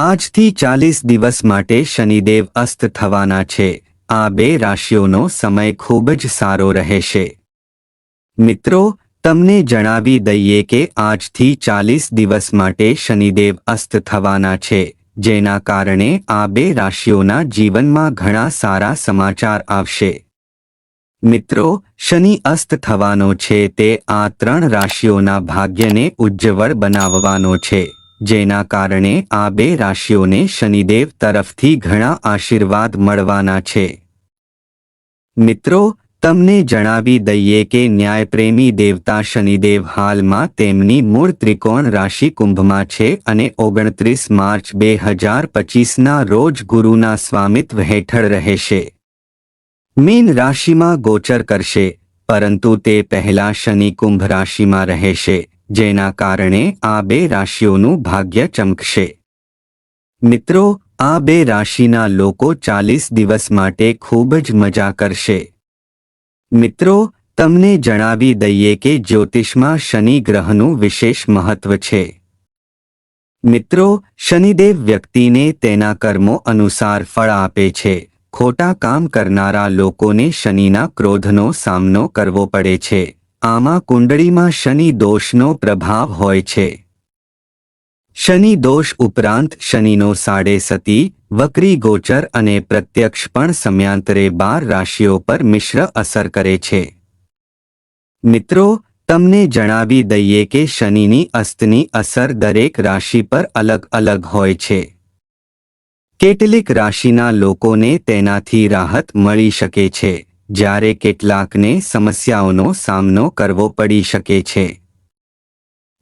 આજથી ચાલીસ દિવસ માટે શનિદેવ અસ્ત થવાના છે. આ બે રાશિઓનો સમય ખૂબ જ સારો રહેશે. મિત્રો, તમને જણાવી દઈએ કે આજથી ચાલીસ દિવસ માટે શનિદેવ અસ્ત થવાના છે, જેના કારણે આ બે રાશિઓના જીવનમાં ઘણા સારા સમાચાર આવશે. મિત્રો, શનિ અસ્ત થવાનો છે તે આ ત્રણ રાશિઓના ભાગ્યને ઉજ્જવળ બનાવવાનો છે. જેના કારણે આ બે રાશિઓને શનિદેવ તરફથી ઘણા આશીર્વાદ મળવાના છે. મિત્રો, તમને જણાવી દઈએ કે ન્યાયપ્રેમી દેવતા શનિદેવ હાલમાં તેમની મૂળ ત્રિકોણ રાશિ કુંભમાં છે અને ઓગણત્રીસ માર્ચ બે હજાર પચીસના રોજ ગુરુના સ્વામિત્વ હેઠળ રહેશે. મીન રાશિમાં ગોચર કરશે, પરંતુ તે પહેલા શનિ કુંભ રાશિમાં રહેશે. જેના કારણે આ બે રાશિઓનું ભાગ્ય ચમકશે. મિત્રો, આ બે રાશિના લોકો ચાલીસ દિવસ માટે ખૂબ જ મજા કરશે. મિત્રો, તમને જણાવી દઈએ કે જ્યોતિષમાં શનિ ગ્રહનું વિશેષ મહત્વ છે. મિત્રો, શનિદેવ વ્યક્તિને તેના કર્મો અનુસાર ફળ આપે છે. ખોટા કામ કરનારા લોકોને શનિના ક્રોધનો સામનો કરવો પડે છે. આમાં કુંડળીમાં શનિ દોષનો પ્રભાવ હોય છે. શનિ દોષ ઉપરાંત શનિનો સાડે સતી, વક્રી ગોચર અને પ્રત્યક્ષ પણ સમયાંતરે બાર રાશિઓ પર મિશ્ર અસર કરે છે. મિત્રો, તમને જણાવી દઈએ કે શનિની અસ્તની અસર દરેક રાશિ પર અલગ અલગ હોય છે. કેટલીક રાશિના લોકોને તેનાથી રાહત મળી શકે છે. જ્યારે કેટલાકને સમસ્યાઓનો સામનો કરવો પડી શકે છે.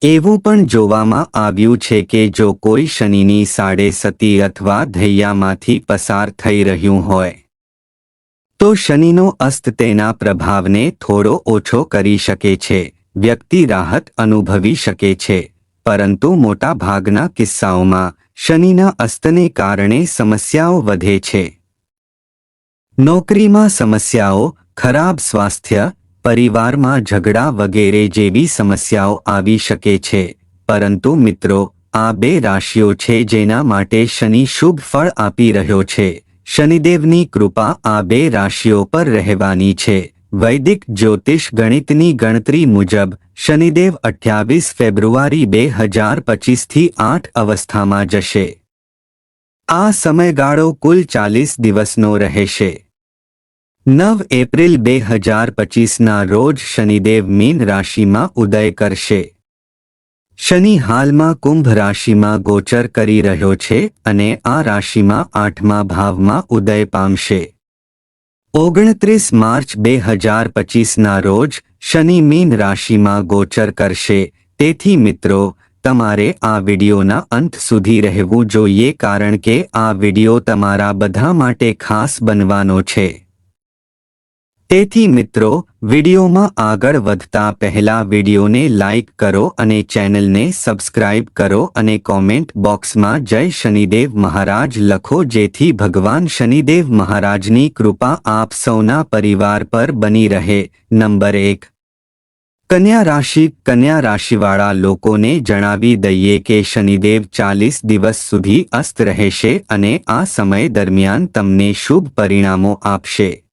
એવું પણ જોવામાં આવ્યું છે કે જો કોઈ શનિની સાડે સતી અથવા ધૈયામાંથી પસાર થઈ રહ્યું હોય, તો શનિનો અસ્ત તેના પ્રભાવને થોડો ઓછો કરી શકે છે, વ્યક્તિ રાહત અનુભવી શકે છે, પરંતુ મોટાભાગના કિસ્સાઓમાં શનિના અસ્તને કારણે સમસ્યાઓ વધે છે. નોકરીમાં સમસ્યાઓ, ખરાબ સ્વાસ્થ્ય, પરિવારમાં ઝઘડા વગેરે જેવી સમસ્યાઓ આવી શકે છે. પરંતુ મિત્રો, આ બે રાશિઓ છે જેના માટે શનિ શુભ ફળ આપી રહ્યો છે. શનિદેવની કૃપા આ બે રાશિઓ પર રહેવાની છે. વૈદિક જ્યોતિષ ગણિતની ગણતરી મુજબ, શનિદેવ અઠ્યાવીસ ફેબ્રુઆરી બે હજાર પચીસથી આઠ અવસ્થામાં જશે. આ સમયગાળો કુલ ચાલીસ દિવસનો રહેશે. નવ એપ્રિલ બે હજાર પચીસના રોજ શનિદેવ મીન રાશિમાં ઉદય કરશે. શનિ હાલમાં કુંભ રાશિમાં ગોચર કરી રહ્યો છે અને આ રાશિમાં આઠમા ભાવમાં ઉદય પામશે. ઓગણત્રીસ માર્ચ બે હજાર પચીસના રોજ શનિ મીન રાશિમાં ગોચર કરશે. તેથી મિત્રો, તમારે આ વિડિયોના અંત સુધી રહેવું જોઈએ કારણ કે આ વિડિયો તમારા બધા માટે ખાસ બનવાનો છે. તેથી મિત્રો, વિડિયોમાં આગળ વધતા પહેલા વિડિયોને લાઇક કરો અને ચેનલને સબસ્ક્રાઇબ કરો અને કોમેન્ટ બોક્સમાં જય શનિદેવ મહારાજ લખો જેથી ભગવાન શનિદેવ મહારાજની કૃપા આપ સૌના પરિવાર પર બની રહે. નંબર એક. કન્યા રાશિ. કન્યા રાશિવાળા લોકોને જણાવી દઈએ કે શનિદેવ ચાલીસ દિવસ સુધી અસ્ત રહેશે અને આ સમય દરમિયાન તમને શુભ પરિણામો આપશે.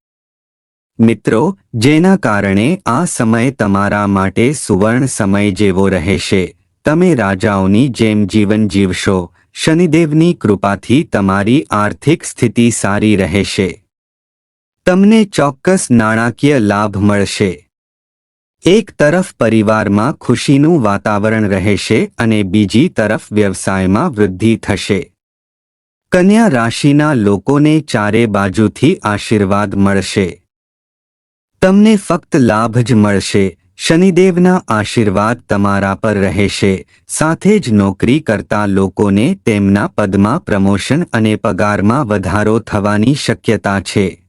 મિત્રો, જેના કારણે આ સમય તમારા માટે સુવર્ણ સમય જેવો રહેશે. તમે રાજાઓની જેમ જીવન જીવશો. શનિદેવની કૃપાથી તમારી આર્થિક સ્થિતિ સારી રહેશે. તમને ચોક્કસ નાણાકીય લાભ મળશે. એક તરફ પરિવારમાં ખુશીનું વાતાવરણ રહેશે અને બીજી તરફ વ્યવસાયમાં વૃદ્ધિ થશે. કન્યા રાશિના લોકોને ચારે બાજુથી આશીર્વાદ મળશે. તમને ફક્ત લાભ જ મળશે. શનિદેવના આશીર્વાદ તમારા પર રહેશે. સાથે જ નોકરી કરતા લોકોને તેમના પદમાં પ્રમોશન અને પગારમાં વધારો થવાની શક્યતા છે.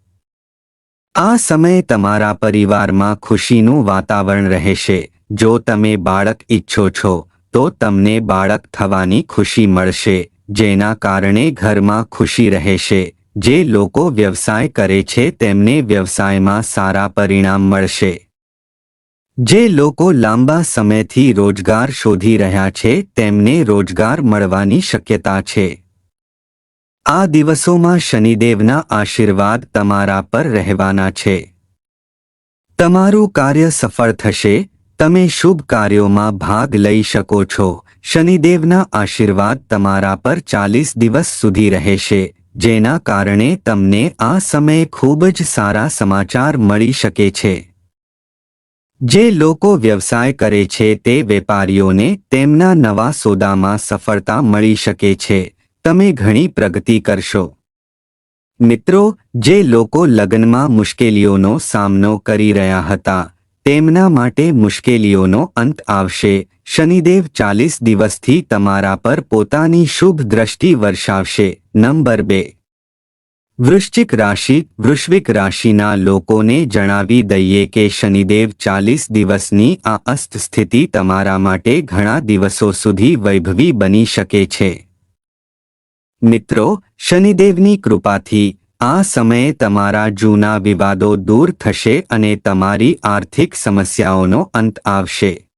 આ સમયે તમારા પરિવારમાં ખુશીનું વાતાવરણ રહેશે. જો તમે બાળક ઈચ્છો છો, તો તમને બાળક થવાની ખુશી મળશે, જેના કારણે ઘરમાં ખુશી રહેશે. જે લોકો વ્યવસાય કરે છે તેમને વ્યવસાયમાં સારા પરિણામ મળશે. જે લોકો લાંબા સમયથી રોજગાર શોધી રહ્યા છે તેમને રોજગાર મળવાની શક્યતા છે. આ દિવસોમાં શનિદેવના આશીર્વાદ તમારા પર રહેવાના છે. તમારું કાર્ય સફળ થશે, તમે શુભ કાર્યોમાં ભાગ લઈ શકો છો. શનિદેવના આશીર્વાદ તમારા પર ચાલીસ દિવસ સુધી રહેશે. જેના કારણે તમને આ સમયે ખૂબ જ સારા સમાચાર મળી શકે છે. જે લોકો વ્યવસાય કરે છે તે વેપારીઓને તેમના નવા સોદામાં સફળતા મળી શકે છે. તમે ઘણી પ્રગતિ કરશો. મિત્રો, જે લોકો લગ્નમાં મુશ્કેલીઓનો સામનો કરી રહ્યા હતા તેમના માટે મુશ્કેલીઓનો અંત આવશે. શનિદેવ ચાલીસ દિવસથી તમારા પર પોતાની શુભ દ્રષ્ટિ વર્ષાવશે. નંબર બે. વૃશ્ચિક રાશિ, વૃશ્વિક રાશિના લોકોને જણાવી દઈએ કે શનિદેવ ચાલીસ દિવસની આ અસ્ત સ્થિતિ તમારા માટે ઘણા દિવસો સુધી વૈભવી બની શકે છે. મિત્રો, શનિદેવની કૃપાથી આ સમયે તમારા જૂના વિવાદો દૂર થશે અને તમારી આર્થિક સમસ્યાઓનો અંત આવશે.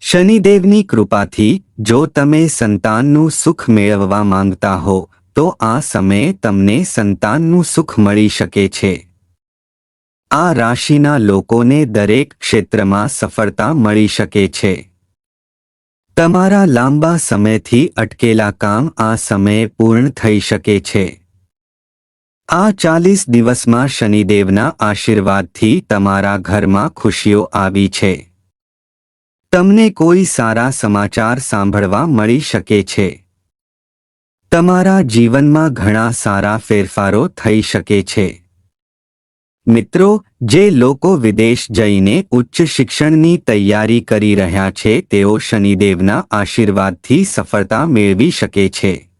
શનિદેવની કૃપાથી, જો તમે સંતાનનું સુખ મેળવવા માંગતા હો, તો આ સમયે તમને સંતાનનું સુખ મળી શકે છે. આ રાશિના લોકોને દરેક ક્ષેત્રમાં સફળતા મળી શકે છે. તમારા લાંબા સમયથી અટકેલા કામ આ સમયે પૂર્ણ થઈ શકે છે. આ ચાલીસ દિવસમાં શનિદેવના આશીર્વાદથી તમારા ઘરમાં ખુશીઓ આવી છે. તમને કોઈ સારા સમાચાર સાંભળવા મળી શકે છે. તમારા જીવનમાં ઘણા સારા ફેરફારો થઈ શકે છે. મિત્રો, જે લોકો વિદેશ જઈને ઉચ્ચ શિક્ષણની તૈયારી કરી રહ્યા છે, તેઓ શનિદેવના આશીર્વાદથી સફળતા મેળવી શકે છે.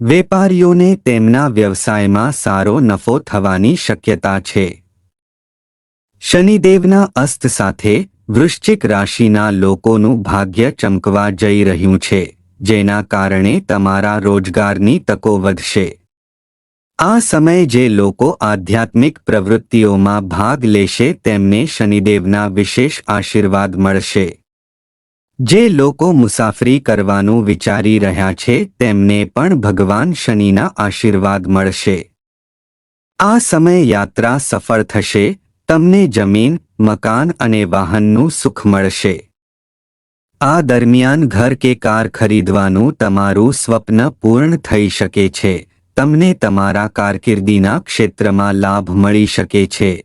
વેપારીઓને તેમના વ્યવસાયમાં સારો નફો થવાની શક્યતા છે. શનિદેવના અસ્ત સાથે વૃશ્ચિક રાશિના લોકોનું ભાગ્ય ચમકવા જઈ રહ્યું છે, જેના કારણે તમારા રોજગારની તકો વધશે. આ સમયે જે લોકો આધ્યાત્મિક પ્રવૃત્તિઓમાં ભાગ લેશે તેમને શનિદેવના વિશેષ આશીર્વાદ મળશે. જે લોકો મુસાફરી કરવાનું વિચારી રહ્યા છે, તેમને પણ ભગવાન શનિના આશીર્વાદ મળશે. આ સમય યાત્રા સફળ થશે, તમને જમીન, મકાન અને વાહનનું સુખ મળશે. આ દરમિયાન ઘર કે કાર ખરીદવાનું તમારું સ્વપ્ન પૂર્ણ થઈ શકે છે, તમને તમારા કારકિર્દીના ક્ષેત્રમાં લાભ મળી શકે છે.